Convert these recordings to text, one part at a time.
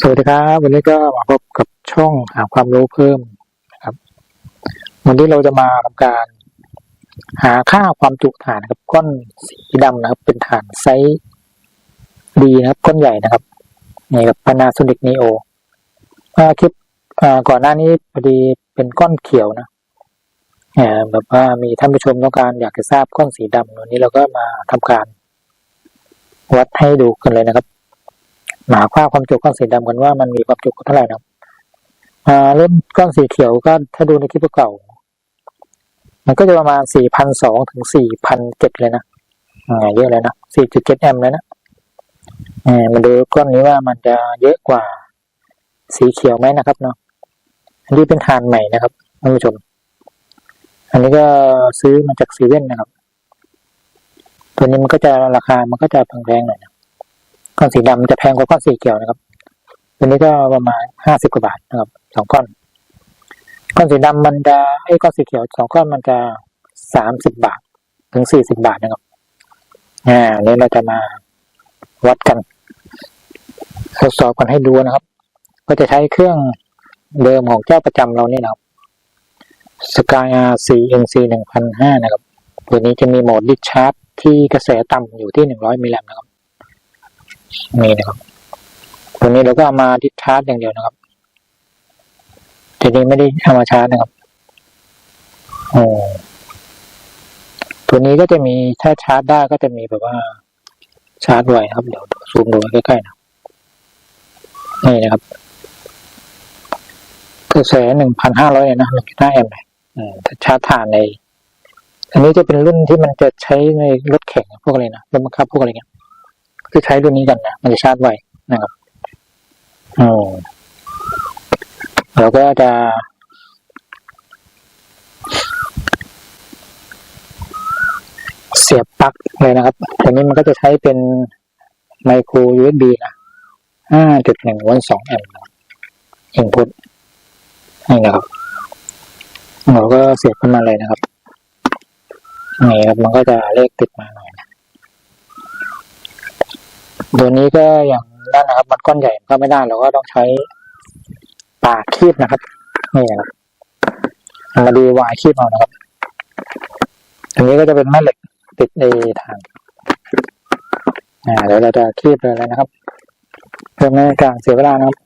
สวัสดีครับวันนี้ก็มาพบกับช่องหาความรู้เพิ่มนะครับ วันนี้เราจะมาทำการ หาค่าความจุฐานนะครับก้อนสีดำนะครับ เป็นฐานไซส์ดีนะครับ ก้อนใหญ่นะครับนี่กับ Panasonic Neo อ่าคลิปก่อนหน้านี้พอดีเป็นก้อนเขียวนะอ่แบบว่ามีท่านผู้ชมต้องการอยากจะทราบก้อนสีดำวันนี้เราก็มาทำการ วัดให้ดูกันเลยนะครับ หาค่าความจุก้อนสีดำกันว่ามันมีความจุเท่าไหร่นะอ่าเริ่มก้อนสีเขียวก็ถ้าดูในคลิปเก่า มันก็จะประมาณสี่พันสองถึงสี่พันเจ็ดเลยนะอ่าเยอะเลยนะสี่จุดเจ็ดแอมป์เลยนะอ่มาดูก้อนนี้ว่ามันจะเยอะกว่าสีเขียวไหมนะครับเนาะอันนี้เป็นทานใหม่นะครับท่านผู้ชม อันนี้ก็ซื้อมาจากซีเว่นนะครับ ตัวนี้มันก็จะราคามันก็จะแพงๆหน่อยนะ ก้อนสีดำจะแพงกว่าก้อนสีเขียวนะครับ ตัวนี้ก็ประมาณห้าสิบกว่าบาทนะครับสองก้อน ก้อนสีดำมันจะไอ้ก้อนสีเขียวสองก้อนมันจะสามสิบบาท ถึงสี่สิบบาทนะครับอ่าอันนี้เราจะมาวัดกันทดสอบกันให้ดูนะครับ ก็จะใช้เครื่องเดิมของเจ้าประจำเรานี่นะครับ Sky R4 NC หนึ่งพันห้านะครับ ตัวนี้จะมีโหมดดิชาร์จที่กระแสต่ำอยู่ที่หนึ่งร้อยมิลลิแอมป์นะครับ นี่นะครับตัวนี้เราก็เอามาดิชาร์จอย่างเดียวนะครับทีนี้ไม่ได้เอามาชาร์จนะครับโอ้ตัวนี้ก็จะมีถ้าชาร์จได้ก็จะมีแบบว่าชาร์จไวครับ เดี๋ยวซูมดูใกล้ๆนะนี่นะครับกระแสหนึ่งพันห้าร้อยนะหนึ่งจุดห้าแอมป์เลยถ้าชาร์จถ่านใน อันนี้จะเป็นรุ่นที่มันจะใช้ในรถแข่งพวกอะไรนะรถบังคับพวกอะไรเงี้ย คือใช้รุ่นนี้กันนะมันจะชาร์จไวนะครับอืมเราก็จะเสียบปลั๊กเลยนะครับตัวนี้มันก็จะใช้เป็นไมโคร USB นะ 5.1โวลต์2แอมป์อินพุตนี่นะครับ เราก็เสียบขึ้นมาเลยนะครับ นี่ครับ มันก็จะเลขติดมาหน่อยนะ ตัวนี้ก็อย่างนั่นนะครับ มันก้อนใหญ่ก็ไม่ได้เราก็ต้องใช้ปากคีบนะครับนี่นะครับมาดีวายคีบเอานะครับอันนี้ก็จะเป็นแม่เหล็กติดในฐานอ่าเดี๋ยวเราจะคีบเลยนะครับเพื่อไม่ให้การเสียเวลานะครับ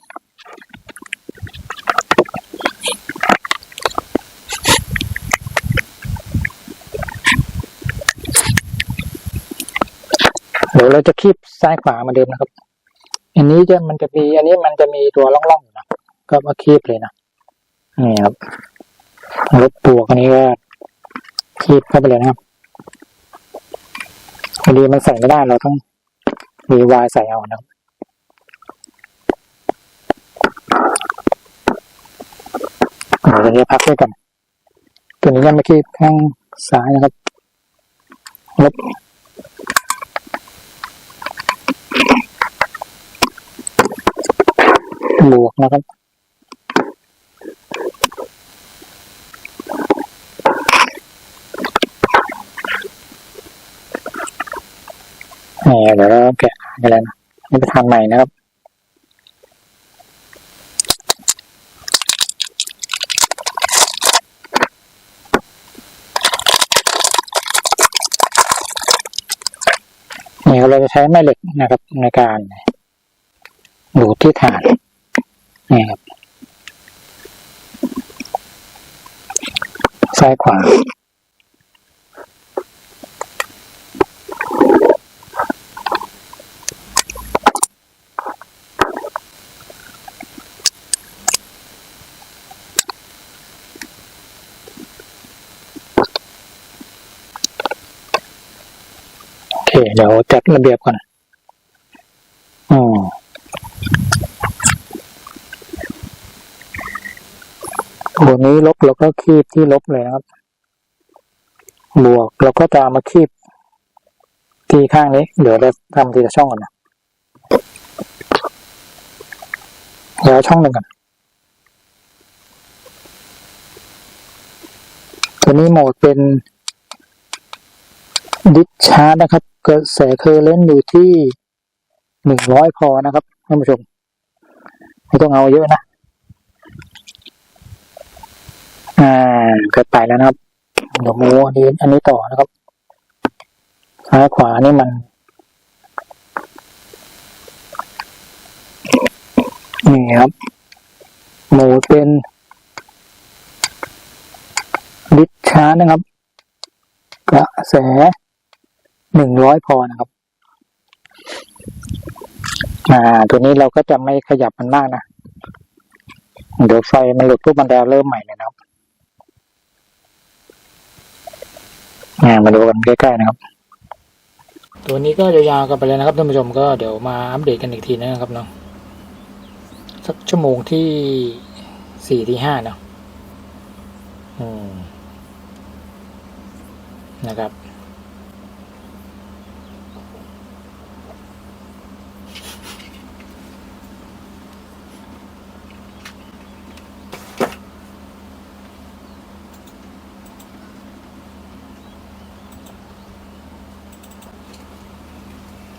ยวเราจะคีบซ้ายขวาเหมาเดิมนะครับ อันนี้จะมันจะมี อันนี้มันจะมีตัวล่องๆอยู่นะก็มาคีบเลยนะนี่ครับรถปวกอันนี้ก็คีบเข้าไปเลยนะครับพอดีมันใส่ไม่ได้เราต้องมีวายใส่เอานะครับเดี๋ยวจะพักด้วยกันตัวนี้ก็มาคีบข้างซ้ายนะครับลบ บวกนะครับเดี๋ยวเราแกะกันแล้วนะนี่เป็นทางใหม่นะครับนี่เราจะใช้แม่เหล็กนะครับในการดูดที่ฐาน นี่ครับ ซ้ายขวาโอเคเดี๋ยวจัดระเบียบก่อนอืม ตัวนี้ลบเราก็คีบที่ลบเลยครับ บวกเราก็จะมาคีบที่ข้างนี้ เดี๋ยวเราทำทีละช่องก่อนนะเดี๋ยวช่องหนึ่งก่อนตัวนี้โหมดเป็นดิชาร์จนะครับ กระแสเคอร์เรนอยู่ที่หนึ่งร้อยพอนะครับท่านผู้ชม ไม่ต้องเอาเยอะนะ อ่าเกิดไปแล้วนะครับเดี๋ยวมูอันนี้อันนี้ต่อนะครับ ซ้ายขวานี่มันนี่ครับ หมูเป็นลิตรช้านะครับ กระแสหนึ่งร้อยพอนะครับอ่าตัวนี้เราก็จะไม่ขยับมันมากนะ เดี๋ยวไฟมันหลุดปุ๊บมันจะเริ่มใหม่เลยนะครับ อ่า มาดูกันใกล้ๆนะครับ ตัวนี้ก็ยาวๆกันไปเลยนะครับท่านผู้ชมก็เดี๋ยวมาอัปเดตกันอีกทีนะครับเนาะสักชั่วโมงที่สี่ที่ห้าเนาะอืมนะครับ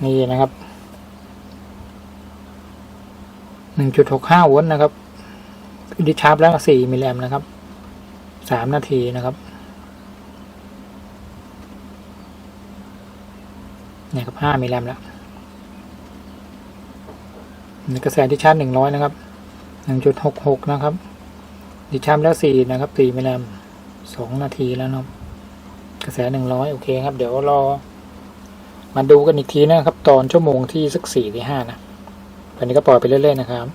นี่นะครับหนึ่งจุดหกห้าโวลต์นะครับดิชาร์จแล้วสี่มิลลิแอมป์นะครับสามนาทีนะครับเนี่ยครับห้ามิลลิแอมป์แล้วนี่กระแสดิชาร์จหนึ่งร้อยนะครับหนึ่งจุดหกหกนะครับ ดิชาร์จแล้วสี่นะครับสี่มิลลิแอมป์สองนาทีแล้วนะครับกระแสหนึ่งร้อยโอเคครับ เดี๋ยวรอ มาดูกันอีกทีนะครับ ตอนชั่วโมงที่สักสี่ที่ห้านะตอนนี้ก็ปล่อยไปเรื่อยๆนะครับ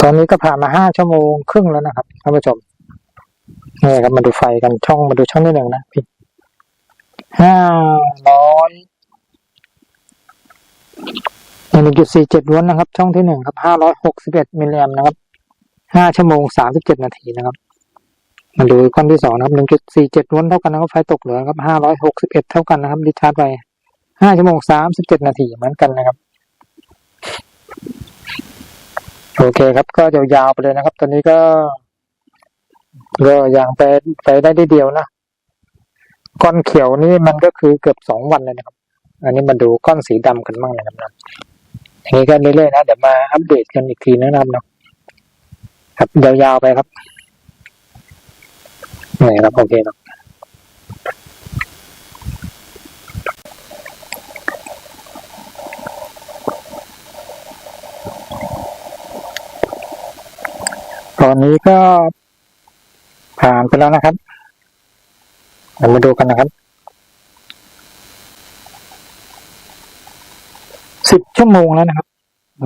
ตอนนี้ก็ผ่านมาห้าชั่วโมงครึ่งแล้วนะครับท่านผู้ชมนี่ครับมาดูไฟกันช่องมาดูช่องที่หนึ่งนะพี่ห้าร้อยหนึ่งจุดสี่เจ็ดโวลต์นะครับ ช่องที่หนึ่งครับห้าร้อยหกสิบเอ็ดมิลลิแอมนะครับห้าชั่วโมงสามสิบเจ็ดนาทีนะครับ มาดูก้อนที่สองนะครับหนึ่งจุดสี่เจ็ดวลต์เท่ากันนะครับไฟตกเหลือครับห้าร้อยหกสิบเอ็ดเท่ากันนะครับดิชาร์จไปห้าชั่วโมงสามสิบเจ็ดนาทีเหมือนกันนะครับ โอเคครับ ก็ยาวๆไปเลยนะครับ ตอนนี้ก็ก็อย่างไปไปได้ทีเดียวนะก้อนเขียวนี่มันก็คือเกือบสองวันเลยนะครับ อันนี้มาดูก้อนสีดำกันบ้างนะครับนะอย่างนี้ก็เรื่อยๆนะเดี๋ยวมาอัปเดตกันอีกทีนะครับเนาะครับยาวๆไปครับ นี่ครับโอเคครับตอนนี้ก็ผ่านไปแล้วนะครับเดี๋ยวมาดูกันนะครับสิบชั่วโมงแล้วนะครับ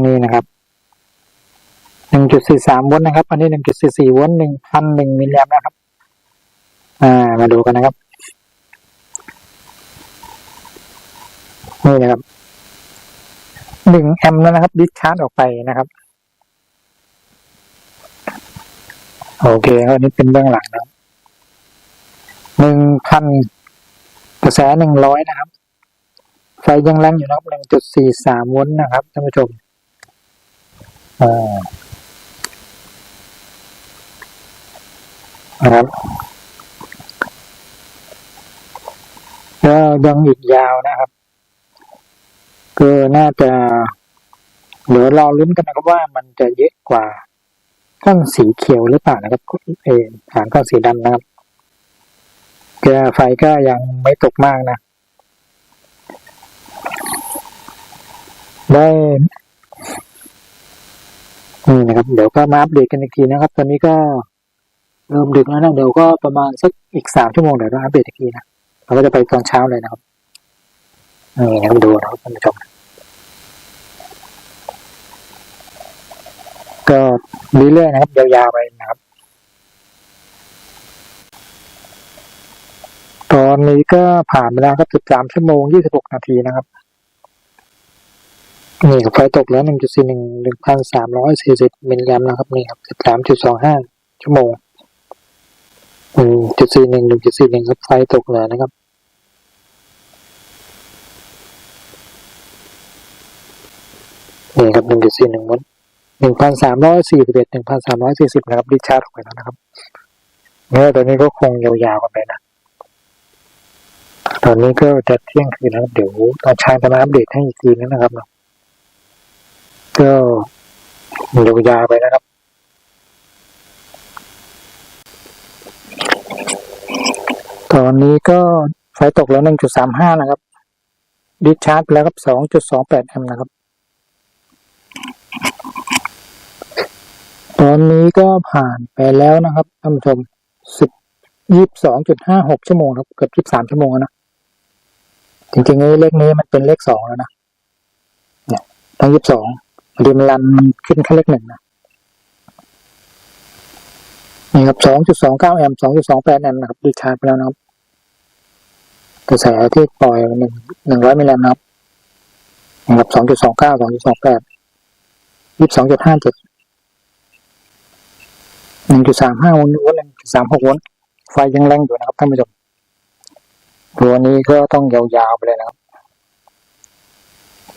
นี่นะครับหนึ่งจุดสี่สามวลต์นะครับ อันนี้หนึ่งจุดสี่สี่วลต์หนึ่งพันหนึ่งมิลลิแอมป์นะครับ อ่า มาดูกันนะครับ นี่นะครับหนึ่งแอมป์แล้วนะครับ ดิสชาร์จออกไปนะครับ โอเคครับอันนี้เป็นเบื้องหลังนะครับหนึ่งพันกระแสหนึ่งร้อยนะครับ ไฟยังแรงอยู่นะครับหนึ่งจุดสี่สามโวลต์นะครับท่านผู้ชมอ่านะครับ ก็ยังอีกยาวนะครับ ก็น่าจะเดี๋ยวรอลุ้นกันนะครับว่ามันจะเยอะกว่าก้อนสีเขียวหรือเปล่านะครับเออฐานก้อนสีดำนะครับแกไฟก็ยังไม่ตกมากนะได้นี่นะครับ เดี๋ยวก็มาอัปเดตกันอีกทีนะครับ ตอนนี้ก็เริ่มดึกแล้วนะ เดี๋ยวก็ประมาณสักอีกสามชั่วโมงเดี๋ยวเราอัปเดตอีกทีนะ เราก็จะไปตอนเช้าเลยนะครับนี่นะครับดูนะครับท่านผู้ชมก็เรื่อยๆนะครับ ยาวๆไปนะครับ ตอนนี้ก็ผ่านไปแล้วครับ13ชั่วโมง26นาทีนะครับ นี่ครับไฟตกแล้ว1.41 1,340มิลลิแอมป์นะครับ นี่ครับ13.25ชั่วโมง 1.41 1.41ครับไฟตกแล้วนะครับนี่ครับ1.41วัตต์หนึ่งพันสามร้อยสี่สิบเอ็ดหนึ่งพันสามร้อยสี่สิบนะครับดิชาร์จออกไปแล้วนะครับเนี่ยตอนนี้ก็คงยาวๆกันไปนะ ตอนนี้ก็จะเที่ยงคืนแล้วเดี๋ยวตอนเช้าจะมาอัปเดตให้อีกทีนึงนะครับเนาะก็ยาวๆไปนะครับ ตอนนี้ก็ไฟตกแล้ว 1.35 นะครับ ดิชาร์จไปแล้วครับ 2.28 แอมป์นะครับ ตอนนี้ก็ผ่านไปแล้วนะครับท่านผู้ชม 22.56 ชั่วโมงครับ เกือบ 23 ชั่วโมงนะ จริงๆเลขนี้มันเป็นเลขสองแล้วนะ เนี่ยต้งยี่สิบสองพอดีมันรันมันขึ้นแค่เลขหนึ่งนะนี่ครับสองจุดสองเก้าแอมป์สองจุดสองแอมป์นะครับดีชาร์จไปแล้วนะครับ กระแสที่ปล่อยหนึ่งหนึ่งร้อยมิลลิแอมป์นะครับสองจุดสองเก้าสองจุดสองแปดยี่สิบสองจุดห้าเจ็ดหนึ่งจุดสามห้าโวลต์หนึ่งจุดสามหกโวลต์ไฟยังแรงอยู่นะครับท่านผู้ชมตัวนี้ก็ต้องยาวๆไปเลยนะครับ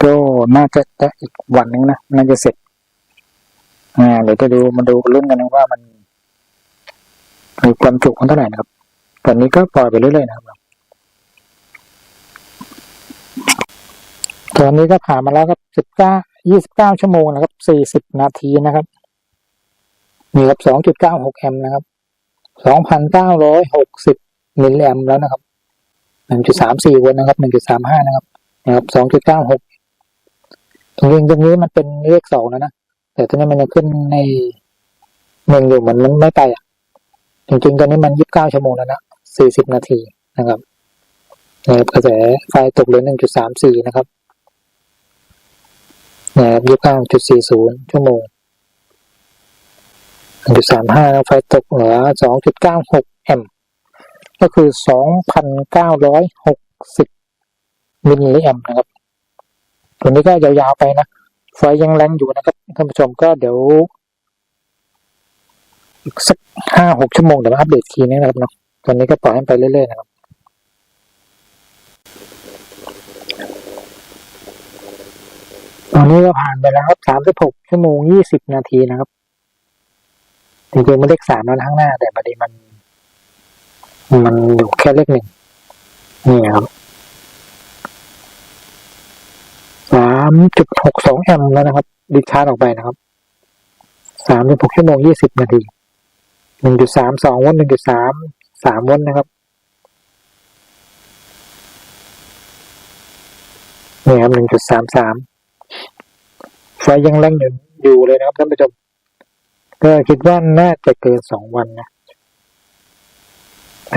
ก็น่าจะจะอีกวันนึงนะน่าจะเสร็จอ่าเดี๋ยวจะดูมาดูรุ่นกันนะว่ามันมีความจุมันเท่าไหร่นะครับตอนนี้ก็ปล่อยไปเรื่อยๆนะครับ ตอนนี้ก็ผ่านมาแล้วครับสิบเก้ายี่สิบเก้าชั่วโมงนะครับสี่สิบนาทีนะครับมีครับสองจุดเก้าหกแอมป์นะครับสองพันเก้าร้อยหกสิบมิลลิแอมป์แล้วนะครับหนึ่งจุดสามสี่วลต์นะครับหนึ่งจุดสามห้านะครับนะครับสองจุดเก้าหกตรงนี้ตรงนี้มันเป็นเลขสองแล้วนะ แต่ตอนนี้มันยังขึ้นในหนึ่งอยู่เหมือนมันไม่ไปอะ จริงๆตอนนี้มันยี่สิบเก้าชั่วโมงแล้วนะสี่สิบนาทีนะครับนะครับกระแสไฟตกเหลือหนึ่งจุดสามสี่นะครับ นะครับยี่สิบเก้าจุดสี่ศูนย์ชั่วโมงหนึ่งจุดสามห้าไฟตกเหลือสองจุดเก้าหกแอมก็คือสองพันเก้าร้อยหกสิบมิลลิแอมนะครับตัวนี้ก็ยาวๆไปนะ ไฟยังแรงอยู่นะครับท่านผู้ชมก็เดี๋ยวสักห้าหกชั่วโมงเดี๋ยวมาอัปเดตทีนึงนะครับเนาะตอนนี้ก็ปล่อยให้ไปเรื่อยๆนะครับ ตอนนี้ก็ผ่านไปแล้วครับสามสิบหกชั่วโมงยี่สิบนาทีนะครับจริงๆมันเลขสามแล้วข้างหน้า แต่บัดนี้มัน มันอยู่แค่เลขหนึ่งนี่ครับสามจุดหกสองแอมป์แล้วนะครับ ดิชาร์จออกไปนะครับสามสิบหกชั่วโมงยี่สิบนาทีหนึ่งจุดสามสองวันหนึ่งจุดสามสามวันนะครับนี่ครับหนึ่งจุดสามสาม ไฟยังแรงอยู่อยู่เลยนะครับท่านผู้ชมก็คิดว่าน่าจะเกินสองวันนะ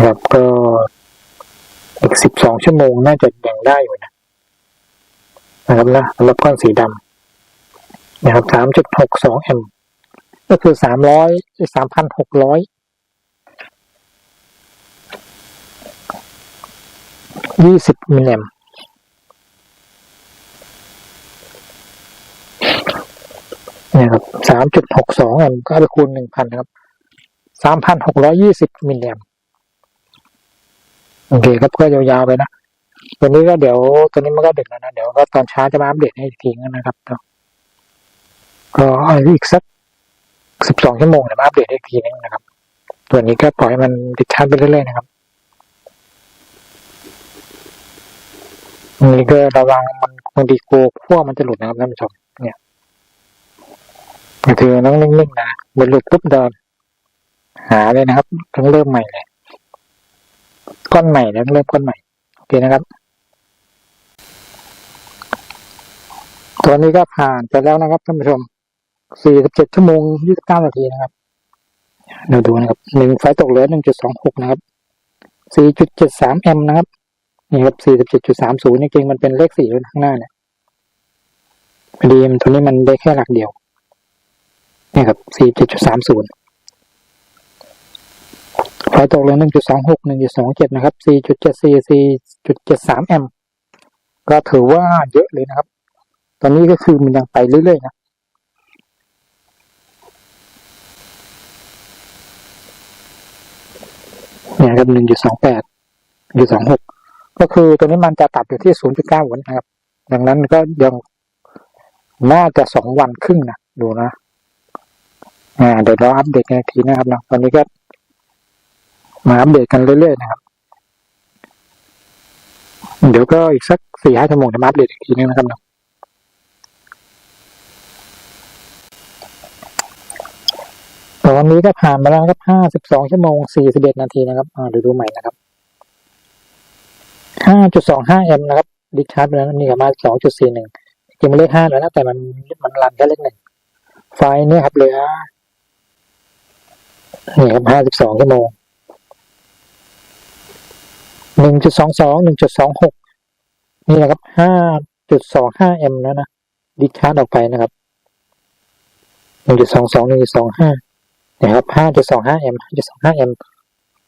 ครับก็อีกสิบสองชั่วโมงน่าจะยังได้อยู่นะนะครับนะสำหรับก้อนสีดำนะครับสามจุดหกสองแอมป์ก็คือสามร้อยสามพันหกร้อยยี่สิบมิลลิแอม เนี่ยครับสามจุดหกสองแอมก็ไปคูณหนึ่งพันนะครับสามพันหกร้อยยี่สิบมิลลิแอมโอเคครับก็ยาวๆไปนะตัวนี้ก็เดี๋ยวตัวนี้มันก็ดึกแล้วนะ เดี๋ยวก็ตอนเช้าจะมาอัปเดตให้อีกทีนึงนะครับก็อีกสักสิบสองชั่วโมงเดี๋ยวมาอัปเดตให้อีกทีนึงนะครับ ตัวนี้ก็ปล่อยมันดิดชาร์จไปเรื่อยๆนะครับนนี้ก็ระวังมันบางทีกลัวขั้วมันจะหลุดนะครับท่านผู้ชมเนี่ย ก็คือต้องนิ่งๆนะมันหลุดปุ๊บเดินหาเลยนะครับต้องเริ่มใหม่เลยก้อนใหม่แล้วเริ่มก้อนใหม่โอเคนะครับ ตัวนี้ก็ผ่านไปแล้วนะครับท่านผู้ชม 47 ชั่วโมง 29 นาทีนะครับเดี๋ยวดูนะครับหนึ่งไฟตกเหลือ 1.26 นะครับ 4.73 แอมป์นะครับ นี่ครับ 47.30จริงมันเป็นเลขสี่ข้างหน้าเนี่ยพอดีมตัวนี้มันได้แค่หลักเดียว นี่ครับ47.30ไฟตกเหลือ1.26 1.27นะครับ4.74 4.73แอมป์ก็ถือว่าเยอะเลยนะครับ ตอนนี้ก็คือมันยังไปเรื่อยๆนะเนี่ยครับหนึ่งจุดสองแปดจุดสองหกก็คือตัวนี้มันจะตัดอยู่ที่ศูนย์จุดเก้าวันนะครับ ดังนั้นก็ยังน่าจะสองวันครึ่งนะดูนะ อ่าเดี๋ยวเราอัปเดตกันทีนะครับเนาะตอนนี้ก็มาอัปเดตกันเรื่อยๆนะครับ เดี๋ยวก็อีกสักสี่ห้าชั่วโมงจะมาอัปเดตอีกทีนึงนะครับเนาะตอนนี้ก็ผ่านมาแล้วครับห้าสิบสองชั่วโมงสี่สิบเอ็ดนาทีนะครับอ่าเดี๋ยวดูใหม่นะครับห้าจุดสองห้าแอมป์นะครับดิชาร์จไปแล้วนี่กับมาสองจุดสี่หนึ่งกินมาเลขห้าแล้วนะแต่มันมันรันแค่เลขหนึ่งไฟเนี่ยครับเหลือ นี่ครับห้าสิบสองชั่วโมงหนึ่งจุดสองสองหนึ่งจุดสองหกนี่แหละครับห้าจุดสองห้าเอ็มแล้วนะดิชาร์จออกไปนะครับหนึ่งจุดสองสองหนึ่งจุดสองห้านะครับ 5.25m 5.25m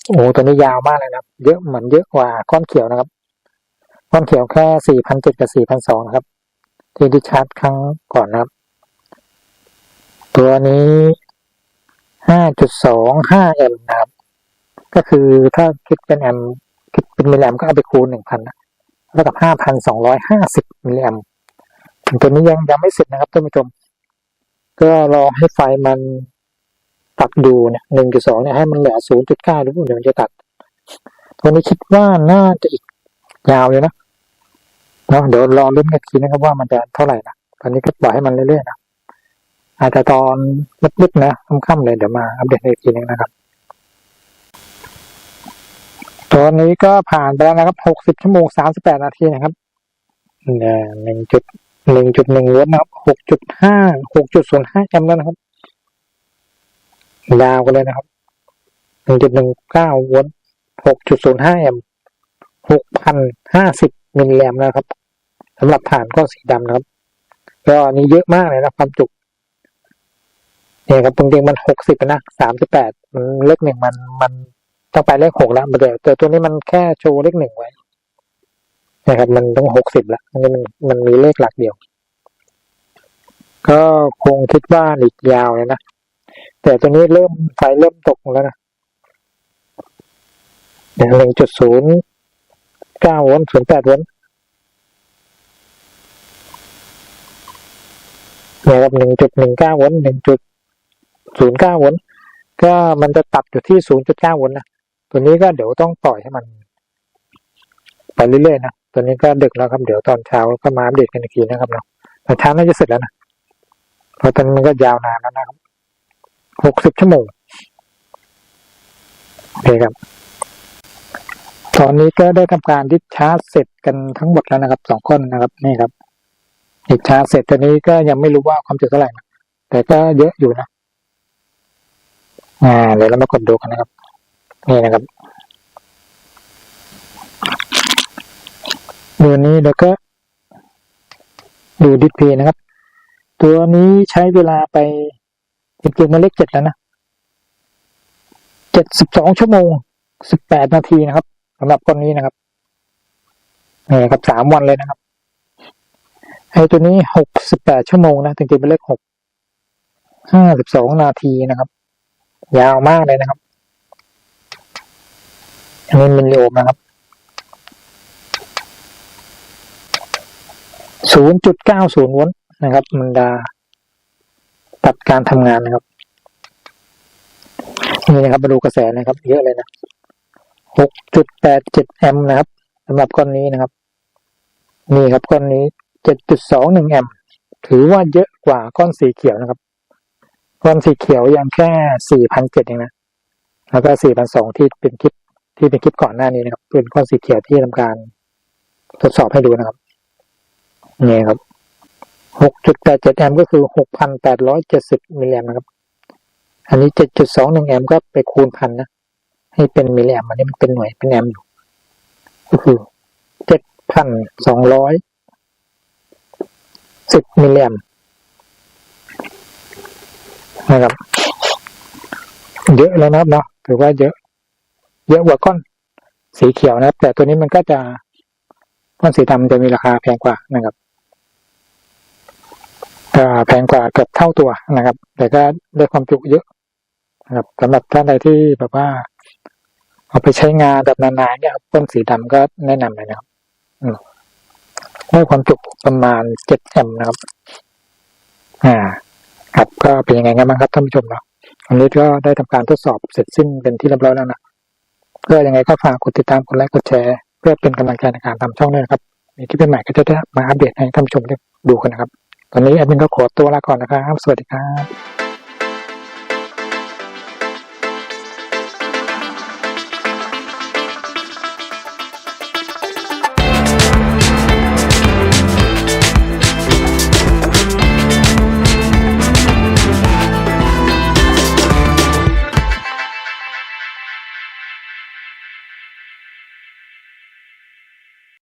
โอ้โหตัวนี้ยาวมากเลยนะครับ เยอะเหมือนเยอะกว่าก้อนเขียวนะครับ ก้อนเขียวแค่4,007กับ4,002นะครับ ที่ดิชาร์จครั้งก่อนนะครับ ตัวนี้ 5.25m นะครับ ก็คือถ้าคิดเป็นแอมป์คิดเป็นมิลลิแอมป์ก็เอาไปคูณ 1,000นะแล้วกับ 5,250 มิลลิแอมป์ตัวนี้ยังยังไม่เสร็จนะครับท่านผู้ชม ก็รอให้ไฟมันตัดดูเนี่ยหนึ่งจุดสองเนี่ยให้มันเหลือศูนย์จุดเก้าหรือเปล่าเดี๋ยวมันจะตัดตัวนี้คิดว่าน่าจะอีกยาวเลยนะเนาะเดี๋ยวรอรุ่นกันทีนะครับว่ามันจะเท่าไหร่นะตอนนี้ก็ปล่อยให้มันเรื่อยๆนะ อาจจะตอนมืดๆนะค่ำๆเลยเดี๋ยวมาอัปเดตอีกทีนึงนะครับตัวนี้ก็ผ่านไปแล้วนะครับหกสิบชั่วโมงสามสิบแปดนาทีนะครับหนึ่งจุดหนึ่งจุดหนึ่งวัตต์นะครับหกจุดห้าหกจุดศูนย์ห้าแอมป์แล้วนะครับยาวกันเลยนะครับ1.19โวลต์6.05แอมป์6,050มิลลิแอมป์นะครับสำหรับฐานก้อนสีดำนะครับ ก็อันนี้เยอะมากเลยนะความจุ เนี่ยครับจริงๆมัน60นะ38มันเลขหนึ่งมันมันต้องไปเลขหกแล้วแต่แต่ตัวนี้มันแค่โชว์เลขหนึ่งไว้นะครับ มันต้อง60ละอันนี้มันมันมีเลขหลักเดียว ก็คงคิดว่าอีกยาวเลยนะแต่ตัวนี้เริ่มไฟเริ่มตกแล้วนะหนึ่งจุดศูนย์เก้าโวลต์ศูนย์แปดโวลต์เนี่ยครับหนึ่งจุดหนึ่งเก้าโวลต์หนึ่งจุด ศูนย์เก้าโวลต์ก็มันจะตัดอยู่ที่ศูนย์จุดเก้าโวลต์นะตัวนี้ก็เดี๋ยวต้องปล่อยให้มันไปเรื่อยๆนะตัวนี้ก็ดึกแล้วครับเดี๋ยวตอนเช้าก็มาอัปเดตกันอีกทีนะครับเนาะตอนเช้าน่าจะเสร็จแล้วนะเพราะตอนนี้มันก็ยาวนานแล้วนะครับหกสิบชั่วโมงโอเคครับ ตอนนี้ก็ได้ทำการดิชาร์จเสร็จกันทั้งหมดแล้วนะครับสองก้อนนะครับนี่ครับดิชาร์จเสร็จตอนนี้ก็ยังไม่รู้ว่าความจุเท่าไหร่นะแต่ก็เยอะอยู่นะ อ่าเดี๋ยวเรามากดดูกันนะครับ นี่นะครับดูนี้เดี๋ยวก็ ดูดิสเพย์นะครับ ตัวนี้ใช้เวลาไปจริงๆมันเลขเจ็ดแล้วนะเจ็ดสิบสองชั่วโมงสิบแปดนาทีนะครับสำหรับก้อนนี้นะครับนี่ครับสามวันเลยนะครับไอ้ตัวนี้หกสิบแปดชั่วโมงนะจริงๆเป็นเลขหกห้าสิบสองนาทีนะครับ ยาวมากเลยนะครับอันนี้มิลลิโอมนะครับศูนย์จุดเก้าศูนย์โวลต์นะครับ มันดาตัดการทำงานนะครับ นี่นะครับมาดูกระแสนะครับ เยอะเลยนะหกจุดแปดเจ็ดแอมป์นะครับสำหรับก้อนนี้นะครับ นี่ครับก้อนนี้เจ็ดจุดสองหนึ่งแอมป์ถือว่าเยอะกว่าก้อนสีเขียวนะครับ ก้อนสีเขียวยังแค่สี่พันเจ็ดเองนะ แล้วก็สี่พันสองที่เป็นคลิปที่เป็นคลิปก่อนหน้านี้นะครับ เป็นก้อนสีเขียวที่ทำการทดสอบให้ดูนะครับ นี่ครับหกจุดแปดเจ็ดแอมป์ก็คือหกพันแปดร้อยเจ็ดสิบมิลลิแอมป์นะครับ อันนี้เจ็ดจุดสองหนึ่งแอมป์ก็ไปคูณพันนะ ให้เป็นมิลลิแอมป์อันนี้มันเป็นหน่วยเป็นแอมป์อยู่ ก็คือเจ็ดพันสองร้อยสิบมิลลิแอมป์ นะครับ เยอะแล้วนะครับเนาะถือว่าเยอะ เยอะกว่าก้อนสีเขียวนะครับ แต่ตัวนี้มันก็จะก้อนสีดำจะมีราคาแพงกว่านะครับแพงกว่าเกือบเท่าตัวนะครับ แต่ก็ได้ความจุเยอะนะครับสำหรับท่านใดที่แบบว่า เอาไปใช้งานแบบนานๆเนี่ยต้นสีดำก็แนะนำเลยนะครับได้ความจุประมาณเจ็ดแอมป์นะครับ อ่า ครับก็เป็นยังไงกันบ้างครับท่านผู้ชมเนาะวันนี้ก็ได้ทำการทดสอบเสร็จสิ้นเป็นที่เรียบร้อยแล้วนะก็ยังไงก็ฝากกดติดตามกดไลค์กดแชร์ เพื่อเป็นกำลังใจในการทำช่องด้วยนะครับ มีคลิปใหม่ก็จะได้มาอัปเดตให้ท่านผู้ชมได้ดูกันนะครับ ตอนนี้แอดมินก็ขอตัวลาก่อนนะครับ สวัสดีครับ